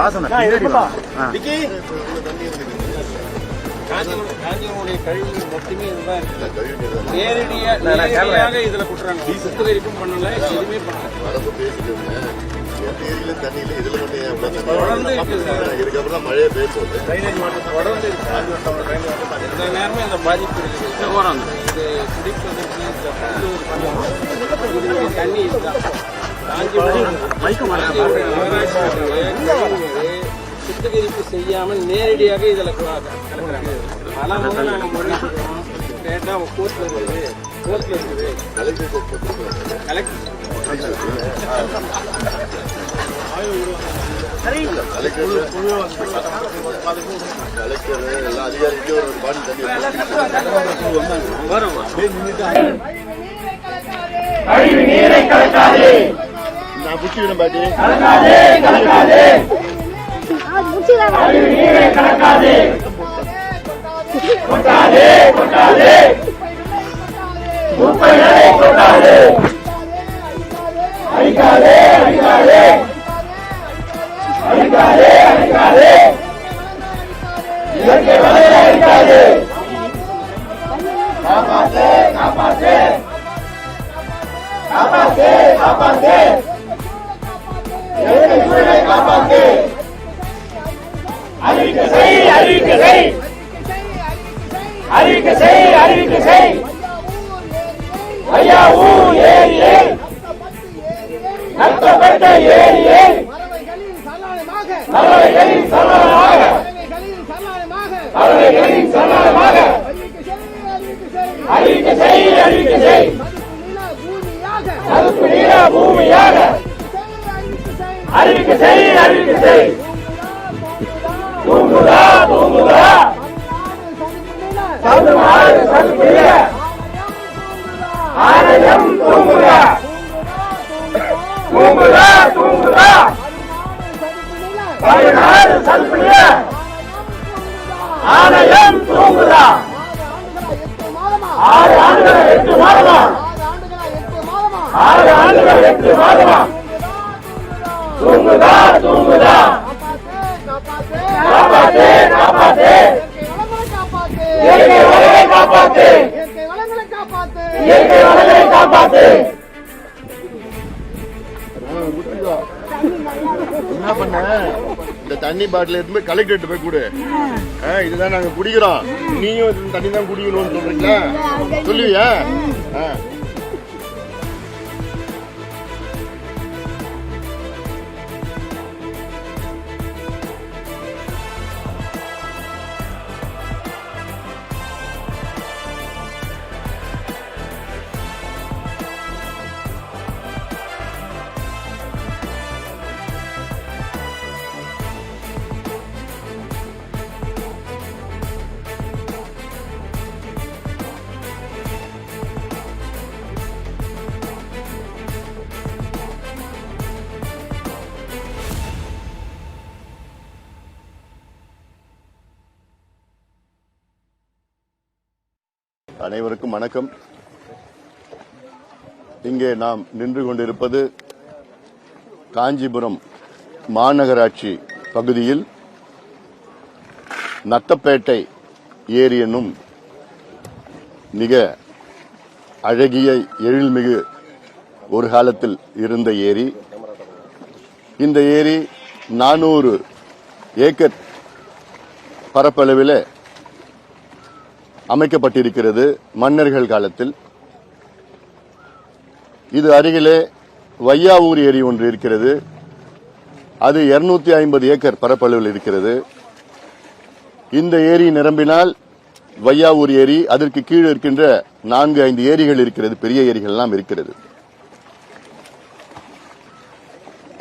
பாசனம் பின்னாடி வா. ஆ. காஞ்சிபுரமுடைய கழிவு மொத்தமே இதுதான். நேரடியா நேரடியாக இதுல குட்டுறாங்க சுத்திகரிப்பும் பண்ணல எதுவுமே பண்ணல மட்டும் தொடர்ந்து. இதுக்கப்புறம் மழையே போகுது தொடர்ந்து. இந்த நேரமே இந்த பாதிப்பு இருக்குது இது குடிப்பதற்கு தண்ணி இதுதான் சுத்திகரிப்பு செய்யாமல் நேரடியாக இதில் கலக்குறாங்க பல முறை நாங்கள் முறையிட்டுக்கிறோம் கேட்டால் கோர்ட்டில் இருக்குது. கோர்ட்டில் இருக்குது. கலெக்டர். கலெக்டர். எல்லா அதிகாரிக்கும் ஒரு பாடி தண்ணி வரும் நான் புடிச்சுக்கிறேன் பாட்டி அறிவிக்கை செய் அறிவிக்கை செய் ஐயா ஊ ஏரி ஏரி நத்தப்பட்ட ஏரி ஏரி பறவைகளின் சரணாலயமாக பறவைகளின் சரணமாக பறவைகளின் பறவைகளின் சரணமாக அறிவிக்கை செய். அறிவிக்கை அறிவிக்கை செய். செய் அறிவிக்கை செய். மதிப்பு நில பூமியாக. அதுக்கு நீர பூமியாக. அறிவிக்கை செய் அறிவிக்கை அறிவிக்கை செய் அறிவிக்கை செய். தூங்குதா தூங்குதா. தமிழ்நாடு சதுப்புநில ஆலயம் தூங்குதா. தூங்குதா தூங்குதா. தமிழ்நாடு சதுப்புநில ஆலயம் தூங்குதா. ஆறு ஆண்டுகள் எட்டு மாதமா? ஆறு ஆண்டுகள் எட்டு மாதமா? தூங்குதா தூங்குதா. காப்பாத்து காப்பாத்து. இயற்கை வளங்களை காப்பாத்து. இயற்கை வளங்களை காப்பாத்து. என்ன பண்ண? இந்த தண்ணி பாட்டில் எடுத்து கலெக்டர் போய் கூடு. ஆ, இதுதான் நாங்க குடிக்கிறோம். நீயும் தண்ணி தான் குடிக்கணும்னு சொல்றீங்களா? சொல்லுவியா? அனைவருக்கும் வணக்கம். இங்கே நாம் நின்று கொண்டிருப்பது காஞ்சிபுரம் மாநகராட்சி பகுதியில் நத்தப்பேட்டை ஏரி என்னும் மிக அழகிய எழில்மிகு ஒரு காலத்தில் இருந்த ஏரி. இந்த ஏரி நானூறு ஏக்கர் பரப்பளவில் அமைக்கப்பட்டிருக்கிறது மன்னர்கள் காலத்தில். இது அருகிலே வையாவூர் ஏரி ஒன்று இருக்கிறது. அது 250 ஐம்பது ஏக்கர் பரப்பளவில் இருக்கிறது. இந்த ஏரி நிரம்பினால் வையாவூர் ஏரி அதற்கு கீழே இருக்கின்ற நான்கு ஐந்து ஏரிகள் இருக்கிறது. பெரிய ஏரிகள் எல்லாம் இருக்கிறது.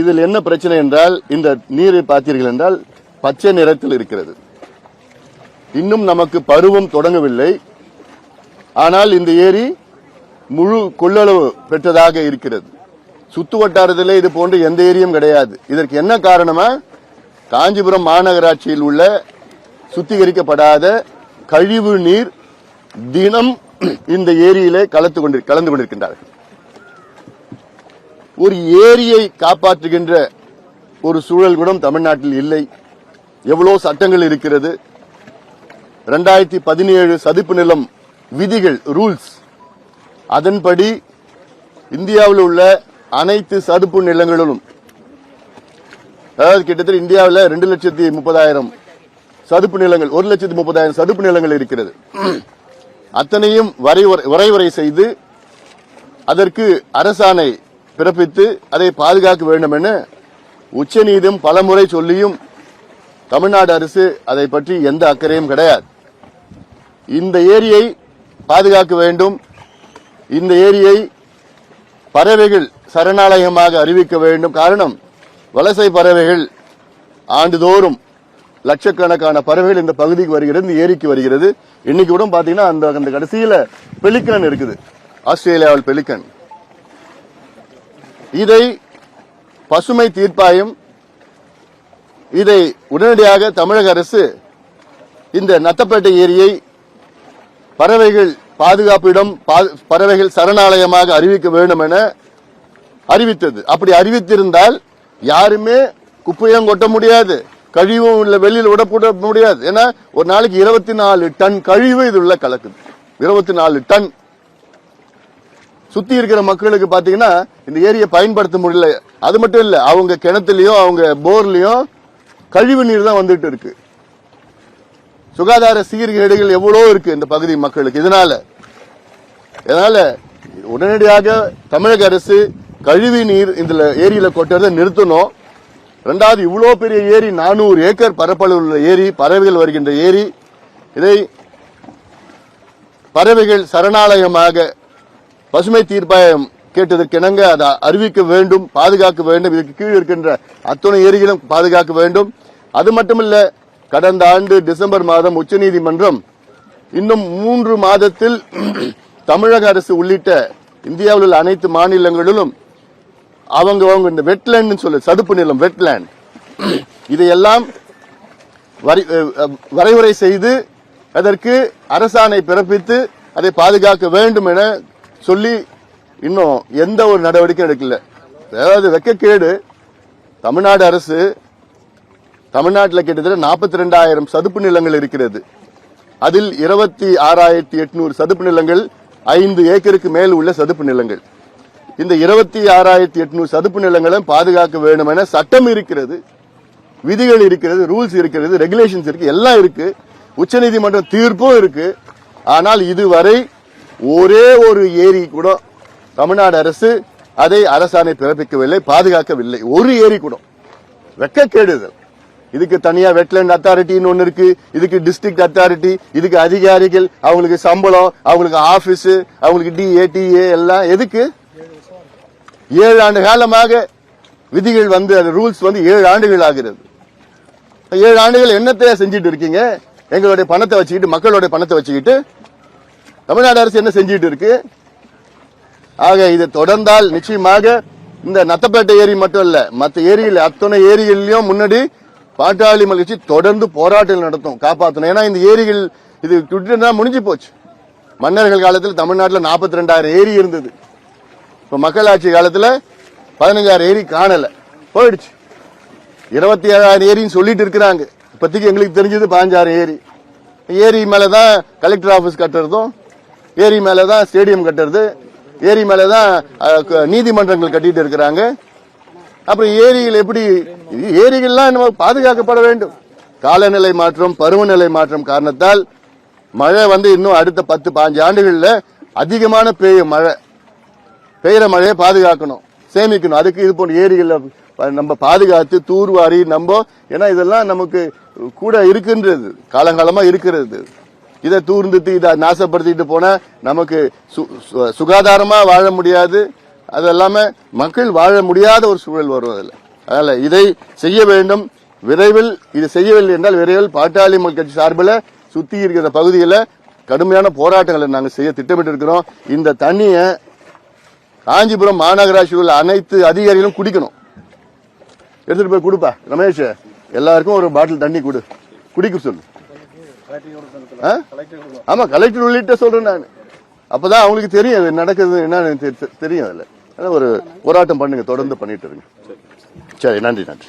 இதில் என்ன பிரச்சனை என்றால் இந்த நீரை பார்த்தீர்கள் என்றால் பச்சை நிறத்தில் இருக்கிறது. இன்னும் நமக்கு பருவம் தொடங்கவில்லை. ஆனால் இந்த ஏரி முழு கொள்ளளவு பெற்றதாக இருக்கிறது. சுத்து வட்டாரத்தில் இது போன்ற எந்த ஏரியும் கிடையாது. இதற்கு என்ன காரணமா? காஞ்சிபுரம் மாநகராட்சியில் உள்ள சுத்திகரிக்கப்படாத கழிவு நீர் தினம் இந்த ஏரியிலே கலந்து கொண்டு கலந்து கொண்டிருக்கின்றார்கள். ஒரு ஏரியை காப்பாற்றுகின்ற ஒரு சூழல் கூட தமிழ்நாட்டில் இல்லை. எவ்வளோ சட்டங்கள் இருக்கிறது. ரெண்டாயிரத்தி பதினேழு சதுப்பு நிலம் விதிகள் ரூல்ஸ் அதன்படி இந்தியாவில் உள்ள அனைத்து சதுப்பு நிலங்களிலும் அதாவது கிட்டத்தட்ட இந்தியாவில் ரெண்டு லட்சத்தி முப்பதாயிரம் சதுப்பு நிலங்கள் ஒரு லட்சத்தி முப்பதாயிரம் சதுப்பு நிலங்கள் இருக்கிறது. அத்தனையும் வரைவரை- வரைவரை செய்து அதற்கு அரசாணை பிறப்பித்து அதை பாதுகாக்க வேண்டும் என உச்சநீதியம் பலமுறை சொல்லியும் தமிழ்நாடு அரசு அதை பற்றி எந்த அக்கறையும் கிடையாது. இந்த ஏரியை பாதுகாக்க வேண்டும். இந்த ஏரியை பறவைகள் சரணாலயமாக அறிவிக்க வேண்டும். காரணம் வலசை பறவைகள் ஆண்டுதோறும் லட்சக்கணக்கான பறவைகள் இந்த பகுதிக்கு வருகிறது இந்த ஏரிக்கு வருகிறது. இன்னைக்கு கூட பாத்தீங்கன்னா அந்த அந்த கடைசியில பெலிக்கன் இருக்குது. ஆஸ்திரேலியாவில் பெலிக்கன். இதை பசுமை தீர்ப்பாயம் இதை உடனடியாக தமிழக அரசு இந்த நத்தப்பேட்டை ஏரியை பறவைகள் பாதுகாப்பிடம் பா- பறவைகள் சரணாலயமாக அறிவிக்க வேண்டும் என அறிவித்தது. அப்படி அறிவித்திருந்தால் யாருமே குப்பையும் கொட்ட முடியாது. கழிவும் இல்ல வெளியில் விடப்பட முடியாது. ஏன்னா ஒரு நாளைக்கு இருபத்தி நாலு டன் கழிவு இது உள்ள கலக்குது. இருபத்தி நாலு டன். சுத்தி இருக்கிற மக்களுக்கு பாத்தீங்கன்னா இந்த ஏரியை பயன்படுத்த முடியல. அது மட்டும் இல்ல அவங்க கிணத்துலயும் அவங்க போர்லயும் கழிவு நீர் தான் வந்துட்டு இருக்கு. சுகாதார சீர்கேடுகள் எவ்வளோ இருக்கு இந்த பகுதி மக்களுக்கு? இதனால இதனால உடனடியாக தமிழக அரசு கழிவு நீர் இந்த ஏரியில கொட்டுறதை நிறுத்தணும். ரெண்டாவது இவ்வளோ பெரிய ஏரி நானூறு ஏக்கர் பரப்பளவு உள்ள ஏரி பறவைகள் வருகின்ற ஏரி இதை பறவைகள் சரணாலயமாக பசுமை தீர்ப்பாயம் கேட்டதற்கிணங்க அதை அறிவிக்க வேண்டும் பாதுகாக்க வேண்டும். இதற்கு கீழ் இருக்கின்ற அத்துணை ஏரிகளும் பாதுகாக்க வேண்டும். அது மட்டுமல்ல கடந்த ஆண்டு டிசம்பர் மாதம் உச்சநீதிமன்றம் இன்னும் மூன்று மாதத்தில் தமிழக அரசு உள்ளிட்ட இந்தியாவில் உள்ள அனைத்து மாநிலங்களிலும் அவங்க அவங்க இந்த வெட்லேண்ட் சொல்லு சதுப்பு நிலம் வெட்லேண்ட் இதையெல்லாம் வரி- வரைமுறை செய்து அதற்கு அரசாணை பிறப்பித்து அதை பாதுகாக்க வேண்டும் என சொல்லி இன்னும் எந்த ஒரு நடவடிக்கையும் எடுக்கல. அதாவது வெக்கக்கேடு. தமிழ்நாடு அரசு தமிழ்நாட்டில் கிட்டத்தட்ட நாற்பத்தி ரெண்டாயிரம் சதுப்பு நிலங்கள் இருக்கிறது. அதில் இருபத்தி ஆறாயிரத்தி எட்நூறு சதுப்பு நிலங்கள் ஐந்து ஏக்கருக்கு மேல் உள்ள சதுப்பு நிலங்கள். இந்த இருபத்தி ஆறாயிரத்தி எட்நூறு சதுப்பு நிலங்களை பாதுகாக்க வேண்டும் என சட்டம் இருக்கிறது விதிகள் இருக்கிறது ரூல்ஸ் இருக்கிறது ரெகுலேஷன்ஸ் இருக்கு எல்லாம் இருக்கு. உச்சநீதிமன்ற தீர்ப்பும் இருக்கு. ஆனால் இதுவரை ஒரே ஒரு ஏரி கூட தமிழ்நாடு அரசு அதை அரசாணை பிறப்பிக்கவில்லை பாதுகாக்கவில்லை. ஒரு ஏரி கூட. வெக்க கேடுதல் இதுக்கு தனியா வெட்லேண்ட் அத்தாரிட்டின்னு ஒன்னு இருக்கு. இதுக்கு டிஸ்ட்ரிக்ட் அத்தாரிட்டி இதுக்கு அதிகாரிகள் அவங்களுக்கு சம்பளம் அவங்களுக்கு ஆபீஸ் அவங்களுக்கு டிஏடிஏ எல்லாம் எதுக்கு? ஏழு ஆண்டு காலமாக விதிகள் வந்து அது ரூல்ஸ் வந்து ஏழு ஆண்டுகள் ஆகிறது. ஏழு ஆண்டுகள் என்னத்தை செஞ்சுட்டு இருக்கீங்க? எங்களுடைய பணத்தை வச்சுக்கிட்டு மக்களுடைய பணத்தை வச்சுக்கிட்டு தமிழ்நாடு அரசு என்ன செஞ்சுட்டு இருக்கு? ஆக இது தொடர்ந்தால் நிச்சயமாக இந்த நத்தப்பேட்டை ஏரி மட்டும் இல்ல மற்ற ஏரியில் அத்தனை ஏரிகள்லயும் முன்னாடி பாட்டாளி மகிழ்ச்சி தொடர்ந்து போராட்டங்கள் நடத்தும் காப்பாற்றணும் ஏன்னா இந்த ஏரிகள் இது கிட்டத்தட்ட முடிஞ்சு போச்சு. மன்னர்கள் காலத்தில் தமிழ்நாட்டில் நாற்பத்தி ரெண்டாயிரம் ஏரி இருந்தது. இப்போ மக்களாட்சி காலத்தில் பதினஞ்சாயிரம் ஏரி காணலை. போயிடுச்சு. இருபத்தி ஏழாயிரம் ஏரின்னு சொல்லிட்டு இருக்கிறாங்க. இப்போதைக்கு எங்களுக்கு தெரிஞ்சது பதினஞ்சாயிரம் ஏரி. ஏரி மேலே தான் கலெக்டர் ஆஃபீஸ் கட்டுறதும் ஏரி மேலே தான் ஸ்டேடியம் கட்டுறது ஏரி மேலே தான் க- நீதிமன்றங்கள் கட்டிட்டு இருக்கிறாங்க. அப்புறம் ஏரிகள் எப்படி இது ஏரிகள்லாம் நம்ம பாதுகாக்கப்பட வேண்டும். காலநிலை மாற்றம் பருவநிலை மாற்றம் காரணத்தால் மழை வந்து இன்னும் அடுத்த பத்து பாஞ்சு ஆண்டுகளில் அதிகமான பெய்யும் மழை பெய்கிற மழையை பாதுகாக்கணும் சேமிக்கணும். அதுக்கு இது போன்ற ஏரிகளை நம்ம பாதுகாத்து தூர்வாரி நம்ம ஏன்னா இதெல்லாம் நமக்கு கூட இருக்கின்றது காலங்காலமாக இருக்கிறது. இதை தூர்ந்துட்டு இதை நாசப்படுத்திட்டு போனால் நமக்கு சு- சு- வாழ முடியாது. அது எல்லாமே மக்கள் வாழ முடியாத ஒரு சூழல் வரும் அதுல அதனால இதை செய்ய வேண்டும். விரைவில் இது செய்யவில்லை என்றால் விரைவில் பாட்டாளி மக்கள் கட்சி சார்பில் சுத்தி இருக்கிற பகுதியில் கடுமையான போராட்டங்களை நாங்கள் செய்ய திட்டமிட்டு இருக்கிறோம் இந்த தண்ணியை காஞ்சிபுரம் மாநகராட்சியில் உள்ள அனைத்து அதிகாரிகளும் குடிக்கணும். எடுத்துட்டு போய் கொடுப்பா ரமேஷ். எல்லாருக்கும் ஒரு பாட்டில் தண்ணி கொடு. குடிக்க சொல்லு. ஆ? ஆமா கலெக்டர் உள்ளிட்ட சொல்றேன் நான். அப்பதான் அவங்களுக்கு தெரியும் நடக்குது என்னன்னு தெரியும் அதுல. ஒரு போராட்டம் பண்ணுங்க தொடர்ந்து பண்ணிட்டு இருங்க. சரி நன்றி நன்றி.